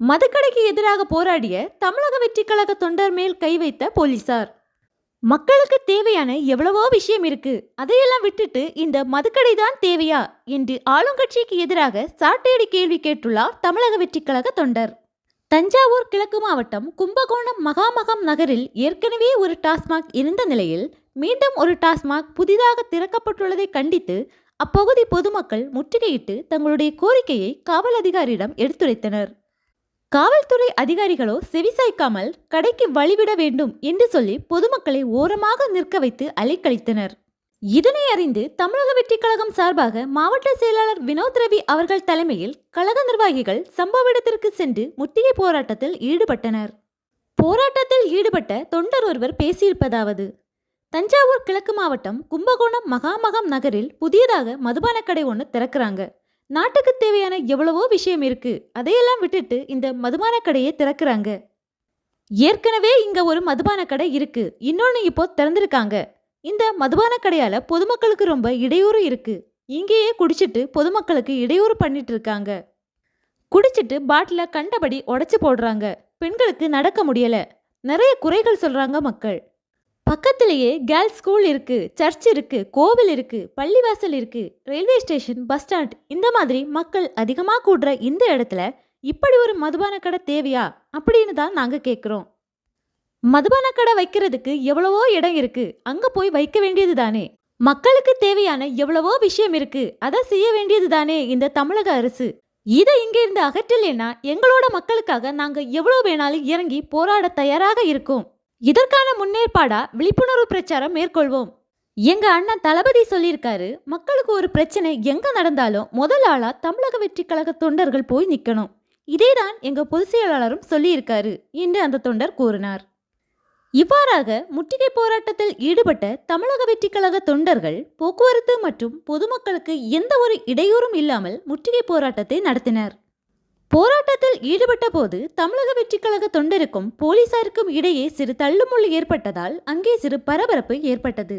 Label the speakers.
Speaker 1: மதுக்கடைக்கு எதிராக போராடிய தமிழக வெற்றிக் கழக தொண்டர் மேல் கை வைத்த போலீசார். மக்களுக்கு தேவையான எவ்வளவோ விஷயம் இருக்கு. அதையெல்லாம் விட்டுட்டு இந்த மதுக்கடை தான் தேவையா? என்று ஆளுங்கட்சிக்கு எதிராக சாட்டையடி கேள்வி கேட்டுள்ளார் தமிழக வெற்றிக் கழக தொண்டர். தஞ்சாவூர் கிழக்கு மாவட்டம் கும்பகோணம் மகாமகம் நகரில் ஏற்கனவே ஒரு டாஸ்மாக் இருந்த நிலையில் மீண்டும் ஒரு டாஸ்மாக் புதிதாக திறக்கப்பட்டுள்ளதை கண்டித்து அப்பகுதி பொதுமக்கள் முற்றுகையிட்டு தங்களுடைய கோரிக்கையை காவல் அதிகாரியிடம் எடுத்துரைத்தனர். காவல்துறை அதிகாரிகளோ செவிசாய்க்காமல் கடைக்கு வழிவிட வேண்டும் என்று சொல்லி பொதுமக்களை ஓரமாக நிற்க வைத்து அலைக்கழித்தனர். இதனை அறிந்து தமிழக வெற்றிக் கழகம் சார்பாக மாவட்ட செயலாளர் வினோத் ரவி அவர்கள் தலைமையில் கழக நிர்வாகிகள் சம்பவ இடத்திற்கு சென்று முற்றுகை போராட்டத்தில் ஈடுபட்டனர். போராட்டத்தில் ஈடுபட்ட தொண்டர் ஒருவர் பேசியிருப்பதாவது தஞ்சாவூர் கிழக்கு மாவட்டம் கும்பகோணம் மகாமகம் நகரில் புதியதாக மதுபானக் கடை ஒன்று திறக்கிறாங்க. நாட்டுக்கு தேவையான எவ்வளவோ விஷயம் இருக்கு. அதையெல்லாம் விட்டுட்டு இந்த மதுபான கடையை திறக்கிறாங்க. ஏற்கனவே இங்க ஒரு மதுபான கடை இருக்கு. இன்னொன்னு இப்போ திறந்திருக்காங்க. இந்த மதுபான கடையால பொதுமக்களுக்கு ரொம்ப இடையூறு இருக்கு. இங்கேயே குடிச்சிட்டு பொதுமக்களுக்கு இடையூறு பண்ணிட்டு இருக்காங்க. குடிச்சிட்டு பாட்டில கண்டபடி உடைச்சு போடுறாங்க. பெண்களுக்கு நடக்க முடியல. நிறைய குறைகள் சொல்றாங்க மக்கள். பக்கத்திலேயே கேர்ள்ஸ் ஸ்கூல் இருக்குது சர்ச் இருக்குது கோவில் இருக்குது பள்ளிவாசல் இருக்குது ரயில்வே ஸ்டேஷன் பஸ் ஸ்டாண்ட் இந்த மாதிரி மக்கள் அதிகமாக கூடுற இந்த இடத்துல இப்படி ஒரு மதுபான கடை தேவையா அப்படின்னு தான் நாங்கள் கேட்குறோம் மதுபான கடை வைக்கிறதுக்கு எவ்வளவோ இடம் இருக்குது அங்கே போய் வைக்க வேண்டியது தானே. மக்களுக்கு தேவையான எவ்வளவோ விஷயம் இருக்குது அதை செய்ய வேண்டியது தானே இந்த தமிழக அரசு. இதை இங்கிருந்து அகற்றலைன்னா எங்களோட மக்களுக்காக நாங்கள் எவ்வளோ வேணாலும் இறங்கி போராட தயாராக இருக்கோம். இதற்கான முன்னேற்பாடா விழிப்புணர்வு பிரச்சாரம் மேற்கொள்வோம். எங்க அண்ணன் தளபதி சொல்லியிருக்காரு மக்களுக்கு ஒரு பிரச்சனை எங்க நடந்தாலும் முதல் ஆளா தமிழக வெற்றி கழக தொண்டர்கள் போய் நிக்கணும். இதேதான் எங்க பொதுச் செயலாளரும் சொல்லியிருக்காரு என்று அந்த தொண்டர் கூறினார். இவ்வாறாக முற்றுகை போராட்டத்தில் ஈடுபட்ட தமிழக வெற்றி கழக தொண்டர்கள் போக்குவரத்து மற்றும் பொதுமக்களுக்கு எந்த ஒரு இடையூறும் இல்லாமல் முற்றுகை போராட்டத்தை நடத்தினர். போராட்டத்தில் ஈடுபட்ட போது தமிழக வெற்றி கழக தொண்டருக்கும் போலீசாருக்கும் இடையே சிறு தள்ளுமுள்ளு ஏற்பட்டதால் அங்கே சிறு பரபரப்பு ஏற்பட்டது.